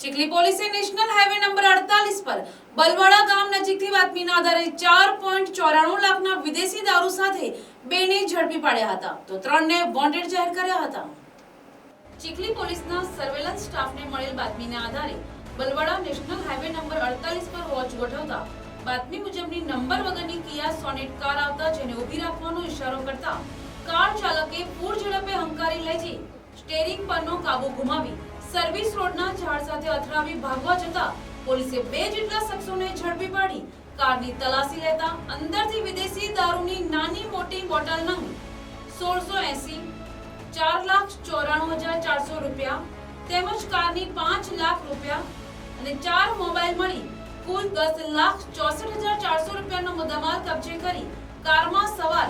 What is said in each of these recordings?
ચીખલી પોલીસે national highway number અડતાલીસ પર બલવાડા ગામ નજીકથી બાતમીના આધારે ચાર પોઈન્ટ ચોરાણું લાખના વિદેશી દારૂ સાથે બેને ઝડપી પાડ્યા હતા. તો ત્રણને વોન્ટેડ જાહેર કર્યા હતા. ચીખલી પોલીસના સર્વેલન્સ સ્ટાફને મળેલ બાતમીના આધારે બલવાડા નેશનલ હાઈવે નંબર અડતાલીસ પર વોચ ગોઠવતા બાતમી મુજબની નંબર વગરની કિયા સોનેટ કાર આવતા જેને ઊભી રાખવાનો ઈશારો કરતા કાર ચાલકે પૂર ઝડપે હંકારી લઈ જઈ સ્ટેરિંગ પરનો કાબુ ગુમાવી સર્વિસ રોડના ઝાડ સાથે અથડાવી ભાગવા જતા પોલીસે બે જેટલા શખ્સોને ઝડપી પાડી, કારની તલાશી લેતા અંદરથી વિદેશી દારૂની નાની મોટી બોટલ નંગ સોળસો એસી, ચાર લાખ ચોરાણું હજાર ચારસો રૂપિયા તેમજ કારની પાંચ લાખ રૂપિયા અને ચાર મોબાઈલ મળી કુલ દસ લાખ ચોસઠ હજાર ચારસો રૂપિયાનો મુદ્દામાલ કબજે કરી કારમાં સવાર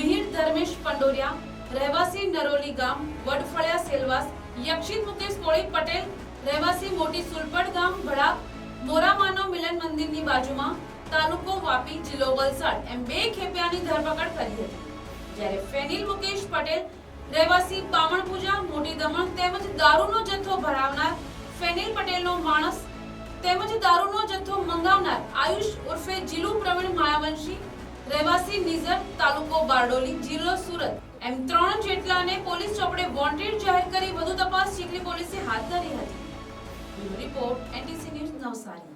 મિહિર ધર્મેશ પંડોરિયા, રહેવાસી નરોલી ગામ, વડફળિયા સેલવાસ યક્ષિત મુકેશ કોળી પટેલ, રહેવાસી મોટી સુલપટ ગામ ભડાક મોરામાનવ મિલન મંદિરની બાજુમાં, તાલુકો વાપી, જિલ્લો વલસાડ એમ બે ખેપિયાની ધરપકડ કરી હતી. જ્યારે ફેનિલ મુકેશ પટેલ, રહેવાસી બામણપૂજા મોટી દમણ તેમજ દારૂનો જથ્થો ભરાવનાર ફેનિલ પટેલનો માણસ તેમજ દારૂનો જથ્થો મંગાવનાર આયુષ ઉર્ફે જીલુ પ્રવીણ માયાવંશી, રહેવાસી નિઝર, તાલુકો બારડોલી, જિલ્લો સુરત એમ ત્રણ જેટલાને પોલીસ ચોપડે વોન્ટેડ જાહેર કરી વધુ તપાસ ચીખલી પોલીસે હાથ ધરી હતી. Report NTC news Navsari.